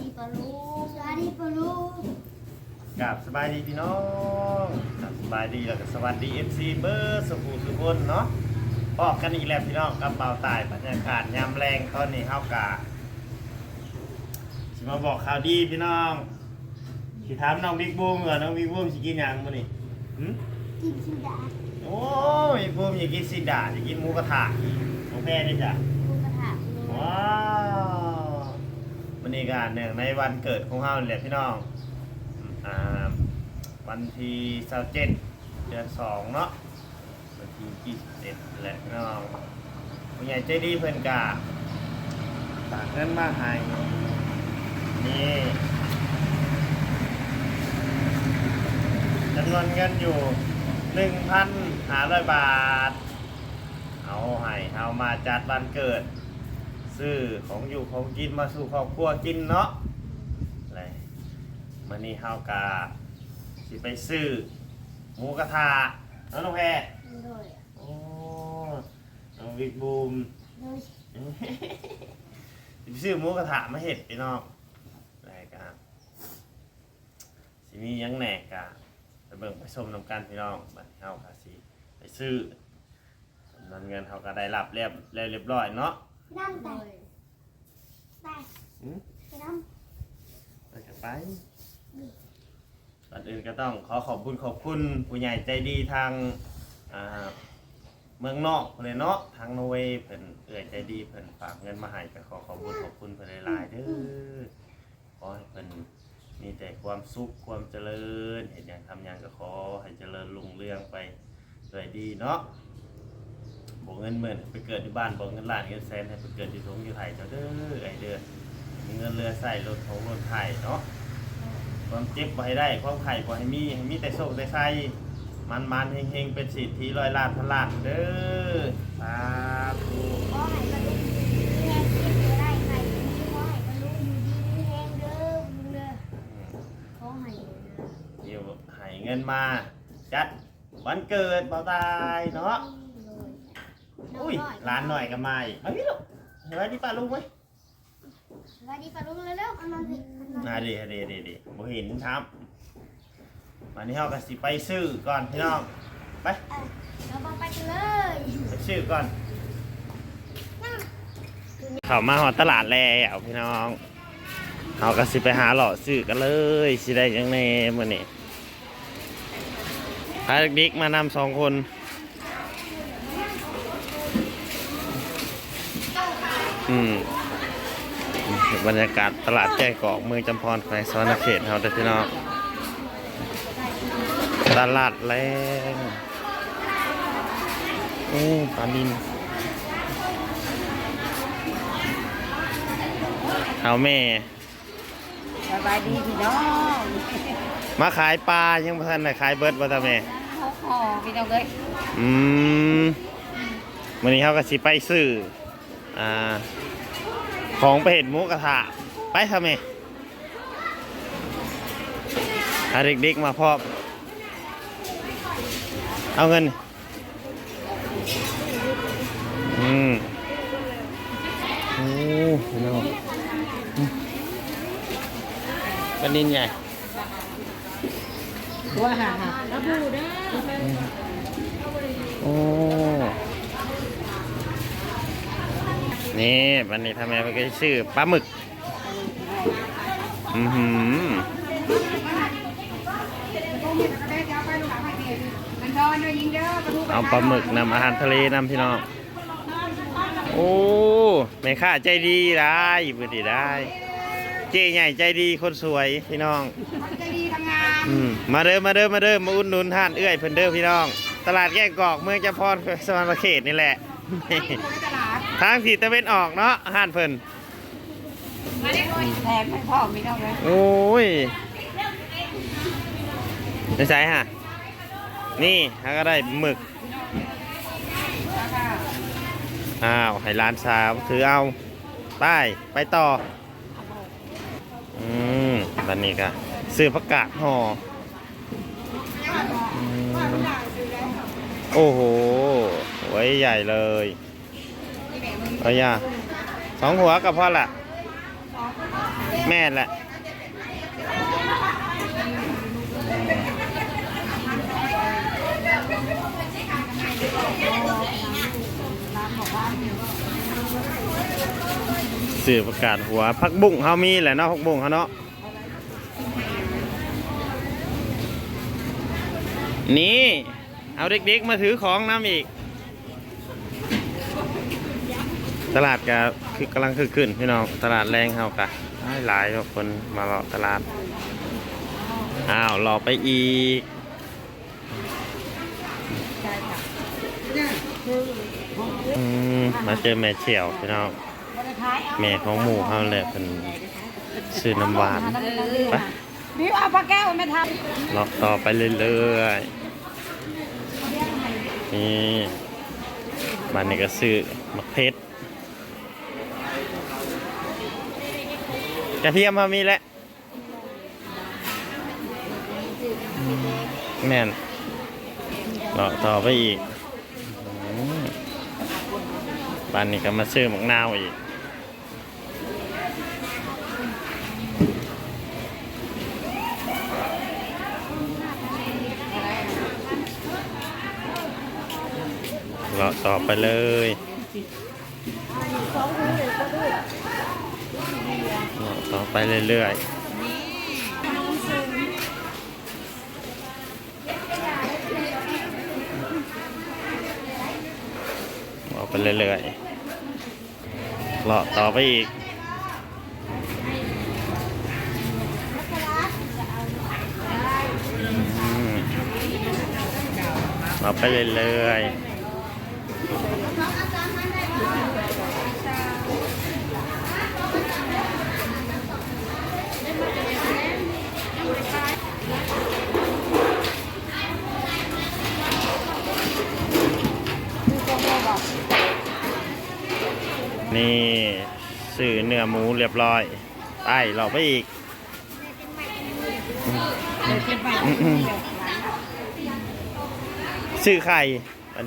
ดีปะลูกสบายดีปะลูกกับสบายดีพี่น้องกับสบายดีแล้วก็สวัสดี FC เบอร์สุขุสุขนเนาะพบกันอีกแล้วพี่น้องกับเบาตายบรรยากาศยามแรงตอนนี้เฮากาสิมาบอกข่าวดีพี่น้องสิถามน้องบิ๊กบูมก่อนน้องบิ๊กบูมสิกินหยังมื้อนี้หึกินชิดาโอ้ยบิ๊กบูมอยากกินซิดาอยากกินหมูกระทะของแพ้นี่จ้ะลูกกระถางลูกว้าววั นี้การหนึ่งในวันเกิดของเฮาเลยพี่น้องอ่าวันที่27เดือนสองเนาะวันที่21แหละพี่น้องผู้ใหญ่ใจดีเพิ่นกาฝากเงินมาให้นี่จำนวนเงินอยู่1,500บาท เอาให้เอามาจัดวันเกิด ซื้อของอยู่ของกินมาสู่ครอบครัวกินเนาะอะไรมื่อนี้เฮากาสิไปซื้อหมูกระทะเนาะน้องแพรโดยโอ้น้องวิกบูม โดยสิไปซื้อหมูกระทะมาเห็ดพี่น้องอะไรกันสิมีหยังแหนกกะไปเบิ่งไปชมนำกันพี่น้องบัดนี้เฮากะสิไปซื้อจำนวนเงินเฮาก็ได้รับเรียบแล้วเรียบร้อยเนาะ นั่งไปไปอืม ไปนั่งไปกันไปก่อนอื่นก็ต้องขอขอบคุณขอบคุณผู้ใหญ่ใจดีทางอ่าเมืองนอกเพิ่นเลยเนาะทางนอร์เวย์เพิ่นเอื่อยใจดีเพิ่นฝากเงินมาให้ก็ขอขอบคุณขอบคุณเพิ่นหลายๆเด้อขอให้เพิ่นมีแต่ความสุขความเจริญเห็นอย่างทำอย่างก็ขอให้เจริญรุ่งเรืองไปด้วยดีเนาะ บอกเงินหมื่นไปเกิดที่บ้านบอกเงินล้านเงินแสนให้ไปเกิดที่ทงอยู่ไทยเจ้าเด้อไอเด้อมีเงินเรือใส่รถของรถไถเนาะความเจ็บบ่ให้ได้ความไข่บ่ให้มีให้มีแต่โชคแต่ไข่มันมันๆเฮงๆเป็นสิทธิร้อยล้านพันล้านเด้อสาธุขอให้บรรลุแห้งเก็บได้ใครขอให้บรรลุอยู่ดีแห้งเด้อมึงเด้อขอให้เดี๋ยวให้เงินมาจัดวันเกิดเบาตายเนาะ อุ้ยร้านหน่อยก็มาอีกมาพี่ลูกเห็นไหมที่ป้าลุงไหมสวัสดีปะลุงเร็วๆเอามาสิอ่าดีดีดีดีบ่เห็นครับวันนี้เราก็สิไปซื้อก่อนพี่น้องไปเราบอกไปกันเลยไปซื้อก่อนเข้ามาหอดตลาดแล้วพี่น้องเราก็สิไปหาหล่อซื้อกันเลยสิได้หยังแน่มื้อนี้พาเด็กๆมานำสองคน อืมบรรยากาศตลาดแจ้กอกเมืองจำพรแขวงสวรรณเขตเราเด้อพี่น้องตลาดแรงโอ้ปลานินเอาแม่สบายดีพี่น้องมาขายปลายังบ่ทันได้ขายเบิดบ่ตาแม่เขาขอพี่น้องเลยอืมวันนี้เขาก็สิไปซื้อ อ่า ของไปเห็ดหมูกระทะ ไปทำไมหาเด็กๆมาพร้อมเอาเงิน อืมโอ้พี่น้องอืมปลานินใหญ่ตัวห่าห่าแล้วพูดนะโอ้ นี่วันนี้ทำไมไปก็ชื่อปลาหมึก อือหือมันนอนด้วยยิงเด้อประตูเอาปลาหมึกนำอาหารทะเลนำพี่น้อง โอ้แม่ค้าใจดีได้บุดีได้ เจ๊ใหญ่ใจดีคนสวยพี่น้องใจดีทำงานอืมมาเด้อมาเด้อมาเด้อมาอุดหนุนท่านเอื้อยเพิ่นเด้อพี่น้อง ตลาดแก้งกอกเมืองจำพรสวรรณเขตนี่แหละในตลาด ทางที่ตะเวนออกเนาะห้านเพิ่นมาได้ด้วยแถมให้พ่อพี่น้องเลยโอ้ยจะใช่ฮะ นี่ฮะก็ได้หมึก อ้าวให้ร้านสาวถือเอาไปไปต่อ อืมตอนนี้ก็ซื้อผักกาดห่ออืมโอ้โหไว้ใหญ่เลย เอาอย่าสองหัวกับพ่อละแม่แหละสื่อประกาศหัวพักบุ้งเฮามีแหละเนาะพักบุ้งเฮาเนาะนี่ เอาเด็กๆมาถือของน้ำอีก ตลาดก็คือกำลังคือขึ้นพี่น้องตลาดแรงเฮากะหลายคนมารอตลาดอ้าวรอไปอีกอืมมาเจอแม่เฉียวพี่น้องแม่ของหมู่เฮาแหละเป็นซื้อน้ำหวานไปบิวเอาปลาแก้วไม่ทเลาะต่อไปเรื่อยๆนี่บ้านนี้ก็ซื้อมะเพชร กระเทียมมามีแล้วแม่นเลาะต่อไปอีกบ้านนี้ก็มาซื้อหมกนาวอีกเลาต่อไปเลยเลาะต่อ ไปเรื่อยๆเลาะไปเรื่อยๆเลาะต่อไปอีกอืมเลาไปเรื่อยๆ นี่ สื่อเนื้อหมูเรียบร้อยไปเราไปอีกซื้อไข่บัน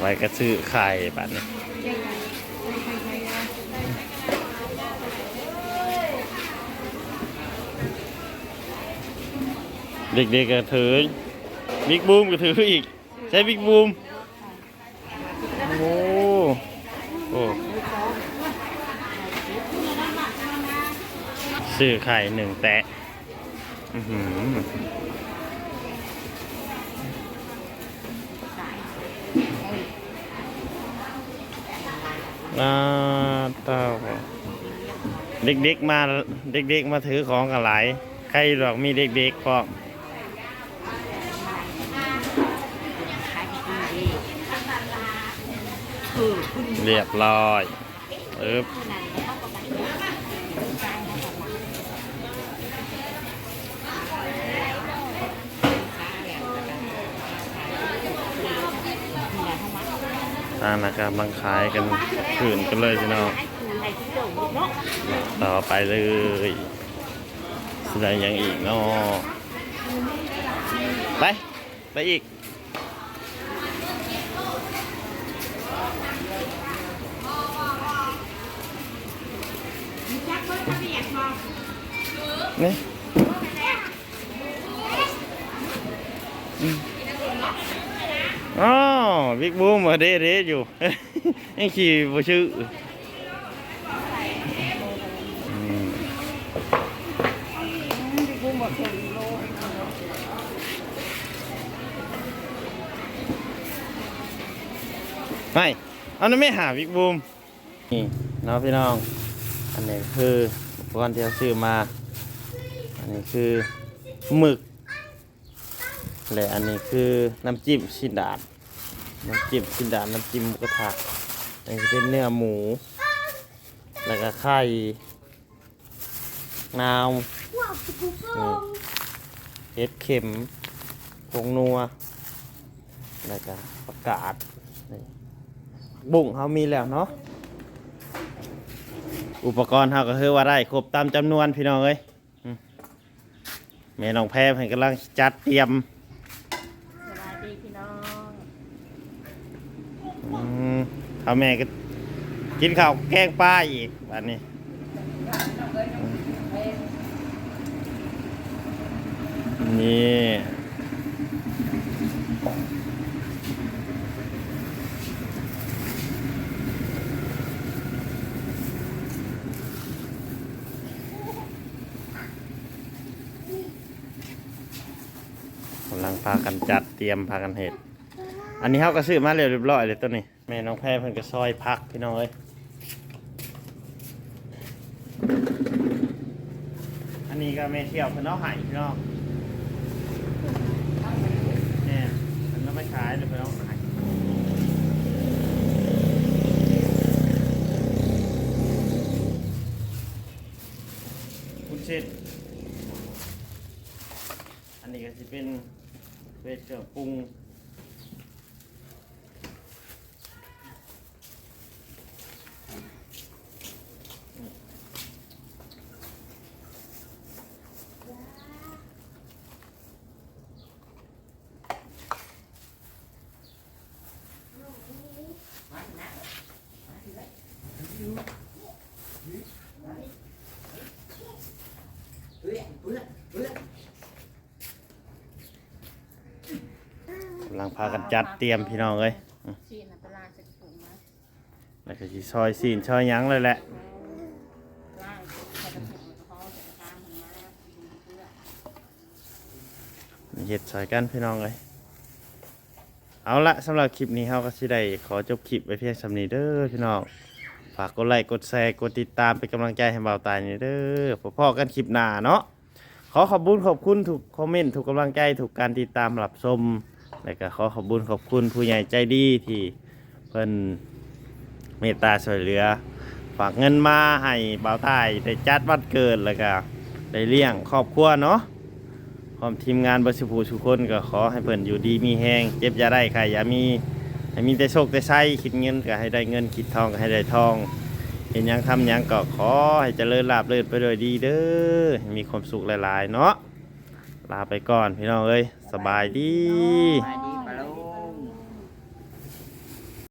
ไว้ก็ซื้อไข่บันี้เด็กๆก็ถือบิ๊กบูมก็ถืออีก ใช้บิ๊กบูมโอ้โอ้ ซื้อไข่หนึ่งแตะอือหือน่าเต้าเด็กๆมาเด็กๆมาถือของกันหลาย ใครหรอกมีเด็กๆพร้อมเรียบร้อยเอ๊บ ทางนะครับลังขายกันขื่นกันเลยพี่น้องต่อไปเลยแสดงอย่างอีกเนาะไป ไปอีกนี่อืม อ๋อบิ๊กบูมมาเด้เด้อยู่ยังขี่บ่ชื่อไม่เอานั้นไม่หาวิกบูมนี่เนาะพี่น้อง อันนี้คืออุปกรณ์ที่เราซื้อมา อันนี้คือหมึก และอันนี้คือน้ำจิ้มชินดาดน้ำจิ้มชินดาดน้ำจิ้มหมูกระทะอันนี้เป็นเนื้อหมู แล้วก็ไข่นาวเห็ดเข็มผงนัวแล้วก็ประกาศบุ้งเขามีแล้วเนาะอุปกรณ์เขาก็คือว่าได้ครบตามจำนวนพี่น้องเอ้ยอืมแม่น้องแพรเพิ่นกำลังจัดเตรียม สบายดีพี่น้อง อืม เอาแม่ก็กินข้าวแกงปลาอีกบัดนี้นี่กำลังพากันจัดเตรียมพากันเห็ด อันนี้เขาก็ซื้อมาเรียบร้อยเลยตัวนี้ แม่น้องแพรเพิ่นก็ซอยพักพี่น้องเอ้ยอันนี้ก็แม่เที่ยวเพิ่นเอาใหายพี่น้องเนี่ยเพิ่นเอาไม่ขายเลยเพิ่นเอาใหายคุณเช็ดอันนี้ก็จะเป็นเวทเครื่อปรุง พากันจัดเตรียมพี่น้องเลยอืมชีน่ะตลาดจะถูกไหมแล้วก็สิซอยซีนซอยหยังเลยแหละล่างใส่กระปุกเขาจะตามมันมาเพื่อเฮ็ดซอยกันพี่น้องเลยเอาละสำหรับคลิปนี้เฮาก็สิได้ขอจบคลิปไว้เพียงสำนี้เด้อพี่น้องฝากกดไลค์กดแชร์กดติดตามเป็นกำลังใจให้เบาตายนี่เด้อพบพ่อกันคลิปหน้าเนาะขอขอบคุณขอบคุณทุกคอมเมนต์ทุกกำลังใจทุกการติดตามรับชม แล้วก็ขอขอบคุณขอบคุณผู้ใหญ่ใจดีที่เพิ่นเมตตาช่วยเหลือ ฝากเงินมาให้เบาตายได้จัดวันเกิดแล้วก็ได้เลี้ยงครอบครัวเนาะพร้อมทีมงานบริสุทธิ์ทุกคนก็ขอให้เพิ่นอยู่ดีมีแหงเจ็บอย่าได้ใครอย่ามีให้มีแต่โชคแต่ไส้คิดเงินก็ให้ได้เงินคิดทองก็ให้ได้ทองเห็นยังทำยังก็ขอให้เจริญลาบเลื่นไปโดยดีเด้อมีความสุขหลายๆ เนาะลาไปก่อนพี่น้องเอ้ย สบายดี